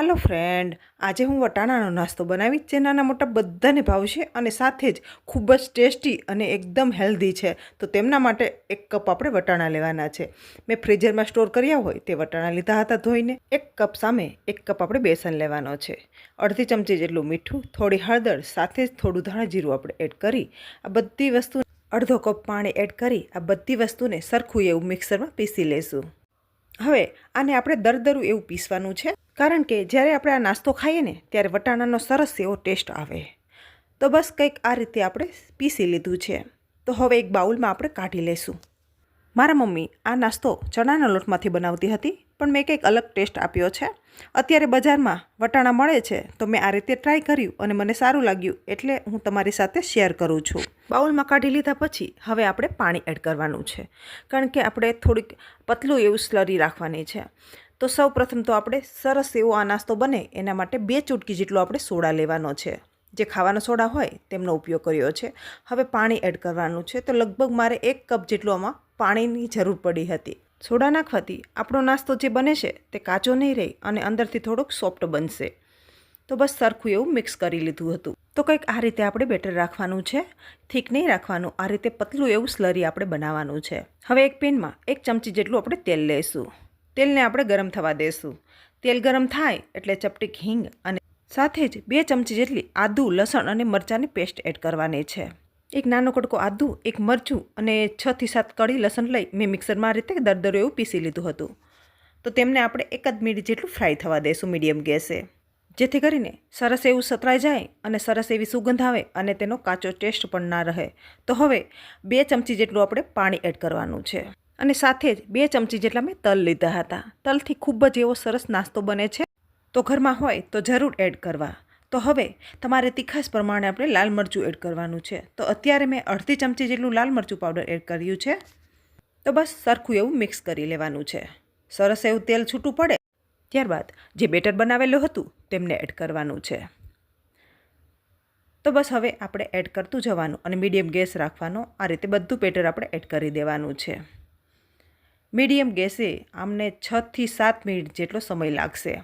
હાલો friend, આજે હું વટાણાનો નાસ્તો બનાવીશ જે નાના મોટા બધાને ભાવશે અને સાથે જ ખૂબ જ ટેસ્ટી અને એકદમ હેલ્ધી છે. તો તેમના માટે એક કપ આપણે વટાણા લેવાના છે. મેં ફ્રીઝરમાં સ્ટોર કર્યા હોય તે વટાણા લીધા હતા ધોઈને. એક કપ સામે એક કપ આપણે બેસન લેવાનો છે. અડધી ચમચી જેટલું મીઠું, થોડી હળદર, સાથે જ થોડું ધાણા જીરું આપણે એડ કરી. આ બધી વસ્તુ અડધો કપ પાણી એડ કરી આ બધી વસ્તુને સરખું એવું મિક્સરમાં પીસી લેશું. હવે આને આપણે દરદરું એવું પીસવાનું છે. કારણ કે જ્યારે આપણે આ નાસ્તો ખાઈએ ને, ત્યારે વટાણાનો સરસ એવો ટેસ્ટ આવે. તો બસ કંઈક આ રીતે આપણે પીસી લીધું છે. તો હવે એક બાઉલમાં આપણે કાઢી લેશું. મારા મમ્મી આ નાસ્તો ચણાના લોટમાંથી બનાવતી હતી, પણ મેં કંઈક અલગ ટેસ્ટ આપ્યો છે. અત્યારે બજારમાં વટાણા મળે છે, તો મેં આ રીતે ટ્રાય કર્યું અને મને સારું લાગ્યું, એટલે હું તમારી સાથે શેર કરું છું. બાઉલમાં કાઢી લીધા પછી હવે આપણે પાણી એડ કરવાનું છે, કારણ કે આપણે થોડીક પતલું એવું સ્લરી રાખવાની છે. તો સૌ પ્રથમ તો આપણે સરસ એવો આ નાસ્તો બને, એના માટે બે ચૂટકી જેટલો આપણે સોડા લેવાનો છે. જે ખાવાનો સોડા હોય તેમનો ઉપયોગ કર્યો છે. હવે પાણી એડ કરવાનું છે તો લગભગ મારે એક કપ જેટલું આમાં પાણીની જરૂર પડી હતી. સોડા નાખવાથી આપણો નાસ્તો જે બને છે તે કાચો નહીં રહે અને અંદરથી થોડોક સોફ્ટ બનશે. તો બસ સરખું એવું મિક્સ કરી લીધું હતું. તો કંઈક આ રીતે આપણે બેટર રાખવાનું છે. થીક નહીં રાખવાનું, આ રીતે પતલું એવું સ્લરી આપણે બનાવવાનું છે. હવે એક પેનમાં એક ચમચી જેટલું આપણે તેલ લઈશું. તેલને આપણે ગરમ થવા દઈશું તેલ ગરમ થાય એટલે ચપટીક હિંગ અને સાથે જ બે ચમચી જેટલી આદુ, લસણ અને મરચાંની પેસ્ટ એડ કરવાની છે. એક નાનો કડકો આદુ, એક મરચું અને છથી સાત કળી લસણ લઈ મેં મિક્સરમાં રીતે દરદરો એવું પીસી લીધું હતું. તો તેમને આપણે એક જ મિનિટ જેટલું ફ્રાય થવા દઈશું મીડિયમ ગેસે. જેથી કરીને સરસ એવું સતરાઈ જાય અને સરસ એવી સુગંધ આવે અને તેનો કાચો ટેસ્ટ પણ ના રહે. તો હવે બે ચમચી જેટલું આપણે પાણી એડ કરવાનું છે. અને સાથે જ બે ચમચી જેટલા મેં તલ લીધા હતા. તલથી ખૂબ જ એવો સરસ નાસ્તો બને છે. તો ઘરમાં હોય તો જરૂર એડ કરવા. તો હવે તમારે તીખાસ પ્રમાણે આપણે લાલ મરચું એડ કરવાનું છે. તો અત્યારે મેં અડધી ચમચી જેટલું લાલ મરચું પાવડર એડ કર્યું છે. તો બસ સરખું એવું મિક્સ કરી લેવાનું છે. સરસ એવું તેલ છૂટું પડે, ત્યારબાદ જે બેટર બનાવેલું હતું તેમને એડ કરવાનું છે. તો બસ હવે આપણે એડ કરતું જવાનું અને મીડિયમ ગેસ રાખવાનો. આ રીતે બધું બેટર આપણે એડ કરી દેવાનું છે. મીડિયમ ગેસે આમને છથી સાત મિનિટ જેટલો સમય લાગશે.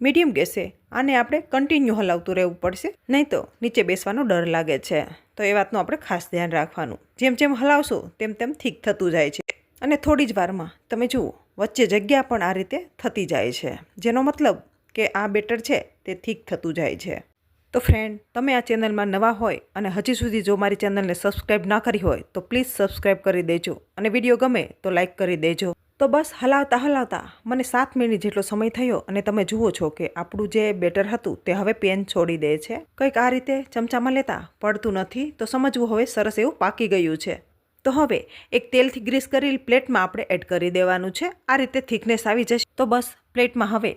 મીડિયમ ગેસે આને આપણે કન્ટિન્યુ હલાવતું રહેવું પડશે, નહીં તો નીચે બેસવાનો ડર લાગે છે. તો એ વાતનું આપણે ખાસ ધ્યાન રાખવાનું. જેમ જેમ હલાવશો, તેમ તેમ ઠીક થતું જાય છે. અને થોડી જ વારમાં તમે જુઓ, વચ્ચે જગ્યા પણ આ રીતે થતી જાય છે. જેનો મતલબ કે આ બેટર છે, તે ઠીક થતું જાય છે. તો ફ્રેન્ડ તમે આ ચેનલમાં નવા હોય અને હજી સુધી જો મારી ચેનલને સબસ્ક્રાઈબ ના કરી હોય, તો પ્લીઝ સબસ્ક્રાઈબ કરી દેજો. અને વીડિયો ગમે તો લાઈક કરી દેજો. તો બસ હલાવતા હલાવતા મને સાત મિનિટ જેટલો સમય થયો અને તમે જુઓ છો કે આપણું જે બેટર હતું તે હવે પેન છોડી દે છે. કંઈક આ રીતે ચમચામાં લેતા પડતું નથી તો સમજવું હવે સરસ એવું પાકી ગયું છે. તો હવે એક તેલથી ગ્રીસ કરેલી પ્લેટમાં આપણે એડ કરી દેવાનું છે. આ રીતે થિકનેસ આવી જશે. તો બસ પ્લેટમાં હવે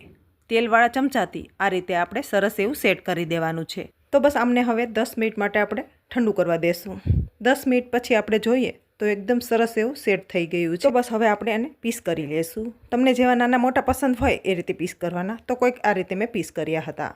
તેલવાળા ચમચાથી આ રીતે આપણે સરસ એવું સેટ કરી દેવાનું છે. તો બસ આમને હવે દસ મિનિટ માટે આપણે ઠંડુ કરવા દેશું. દસ મિનિટ પછી આપણે જોઈએ તો એકદમ સરસ એવું સેટ થઈ ગયું છે. બસ હવે આપણે એને પીસ કરી લેશું. તમને જેવા નાના મોટા પસંદ હોય એ રીતે પીસ કરવાના. તો કોઈક આ રીતે મેં પીસ કર્યા હતા.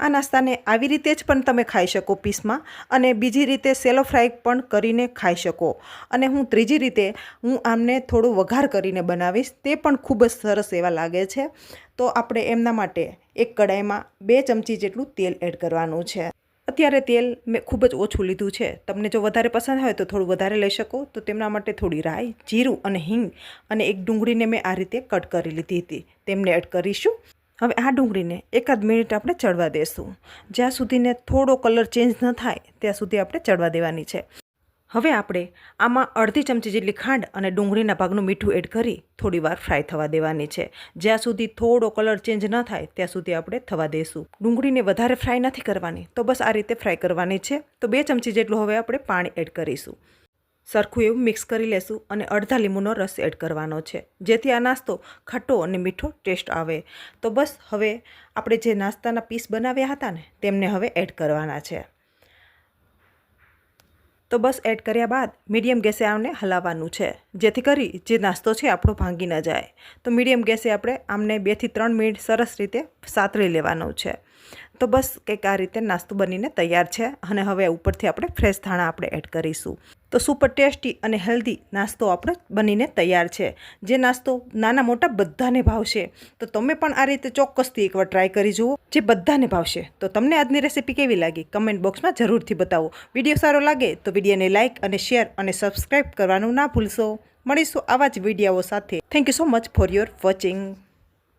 આ નાસ્તાને આવી રીતે જ પણ તમે ખાઈ શકો પીસમાં અને બીજી રીતે સેલો ફ્રાય પણ કરીને ખાઈ શકો. અને હું ત્રીજી રીતે હું આમને થોડું વઘાર કરીને બનાવીશ. તે પણ ખૂબ જ સરસ એવા લાગે છે. તો આપણે એમના માટે એક કડાઈમાં બે ચમચી જેટલું તેલ એડ કરવાનું છે. અત્યારે તેલ મેં ખૂબ જ ઓછું લીધું છે. તમને જો વધારે પસંદ હોય તો થોડું વધારે લઈ શકો. તો તેમના માટે થોડી રાઈ, જીરું અને હિંગ અને એક ડુંગળીને મેં આ રીતે કટ કરી લીધી હતી. તેમને એડ કરીશું. હવે આ ડુંગળીને એકાદ મિનિટ આપણે ચડવા દેશું. જ્યાં સુધીને થોડો કલર ચેન્જ ન થાય, ત્યાં સુધી આપણે ચડવા દેવાની છે. હવે આપણે આમાં અડધી ચમચી જેટલી ખાંડ અને ડુંગળીના ભાગનું મીઠું એડ કરી થોડી વાર ફ્રાય થવા દેવાની છે. જ્યાં સુધી થોડો કલર ચેન્જ ન થાય, ત્યાં સુધી આપણે થવા દઈશું ડુંગળીને વધારે ફ્રાય નથી કરવાની, તો બસ આ રીતે ફ્રાય કરવાની છે. તો બે ચમચી જેટલું હવે આપણે પાણી એડ કરીશું. સરખું એવું મિક્સ કરી લેશું અને અડધા લીંબુનો રસ એડ કરવાનો છે, જેથી આ નાસ્તો ખટ્ટો અને મીઠો ટેસ્ટ આવે. તો બસ હવે આપણે જે નાસ્તાના પીસ બનાવ્યા હતા ને, તેમને હવે એડ કરવાના છે. તો બસ એડ કર્યા બાદ મીડિયમ ગેસે આમને હલાવવાનું છે. જેથી કરી જે નાસ્તો છે આપણો ભાંગી ન જાય. તો મીડિયમ ગેસે આપણે આમને બેથી ત્રણ મિનિટ સરસ રીતે સાતરી લેવાનું છે. તો બસ કંઈક આ રીતે નાસ્તો બનીને તૈયાર છે અને હવે ઉપરથી આપણે ફ્રેશ ધાણા આપણે એડ કરીશું. તો સુપર ટેસ્ટી અને હેલ્ધી નાસ્તો આપણો બનીને તૈયાર છે. જે નાસ્તો નાના મોટા બધાને ભાવશે. તો તમે પણ આ રીતે ચોક્કસથી એકવાર ટ્રાય કરી જુઓ. જે બધાને ભાવશે. તો તમને આજની રેસીપી કેવી લાગી? કમેન્ટ બોક્સમાં જરૂરથી બતાવો. વીડિયો સારો લાગે તો વિડીયોને લાઇક અને શેર અને સબસ્ક્રાઈબ કરવાનું ના ભૂલશો. મળીશું આવા જ વિડીયાઓ સાથે. Thank you so much for your watching